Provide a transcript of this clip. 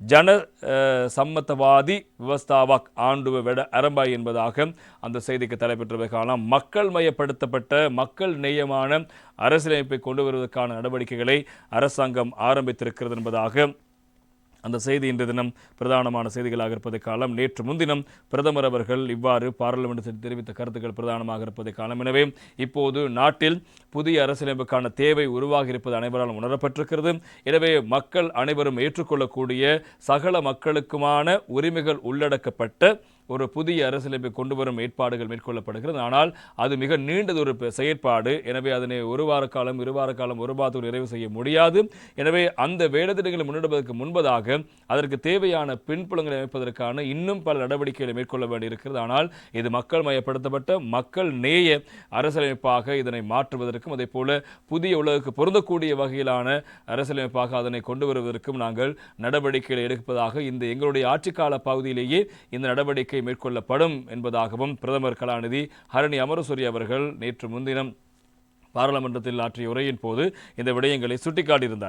ஜன சம்மத்தவாதி விவஸ்தாவாக் ஆண்டுவ விட அரம்பாய் என்பதாக அந்த செய்திக்கு தலைப்பெற்றவை காணலாம் மக்கள் மயப்படுத்தப்பட்ட மக்கள் நேயமான அரசியலமைப்பை கொண்டு வருவதற்கான நடவடிக்கைகளை அரசாங்கம் ஆரம்பித்திருக்கிறது என்பதாக அந்த செய்தி இன்று தினம் பிரதானமான செய்திகளாக இருப்பதை காலம் நேற்று முன்தினம் பிரதமர் அவர்கள் இவ்வாறு பாராளுமன்றத்தில் தெரிவித்த கருத்துக்கள் பிரதானமாக இருப்பதை காலம் எனவே இப்போது நாட்டில் புதிய அரசியலமைப்புக்கான தேவை உருவாகி இருப்பது அனைவராலும் உணரப்பட்டிருக்கிறது. எனவே மக்கள் அனைவரும் ஏற்றுக்கொள்ளக்கூடிய சகல மக்களுக்குமான உரிமைகள் உள்ளடக்கப்பட்ட ஒரு புதிய அரசியலமைப்பை கொண்டு வரும் ஏற்பாடுகள் மேற்கொள்ளப்படுகிறது. ஆனால் அது மிக நீண்டதொரு ஒரு செயற்பாடு. எனவே அதனை ஒரு வார காலம் இரு வார காலம் ஒரு மாதத்தில் நிறைவு செய்ய முடியாது. எனவே அந்த வேலைத்திட்டங்களை முன்னெடுப்பதற்கு முன்பதாக அதற்கு தேவையான பின்புலங்களை அமைப்பதற்கான இன்னும் பல நடவடிக்கைகளை மேற்கொள்ள வேண்டியிருக்கிறது. ஆனால் இது மக்கள் மயப்படுத்தப்பட்ட மக்கள் நேய அரசியலமைப்பாக இதனை மாற்றுவதற்கும் அதே போல புதிய உலகுக்கு பொருந்தக்கூடிய வகையிலான அரசியலமைப்பாக அதனை கொண்டு வருவதற்கும் நாங்கள் நடவடிக்கைகளை எடுப்பதாக இந்த எங்களுடைய ஆட்சிக்கால பகுதியிலேயே இந்த நடவடிக்கை மேற்கொள்ளப்படும் என்பதாகவும் பிரதமர் கலாநிதி ஹரணி அமரசூரி அவர்கள் நேற்று முன்தினம் பாராளுமன்றத்தில் ஆற்றிய உரையின் போது இந்த விடயங்களை சுட்டிக்காட்டியிருந்தார்.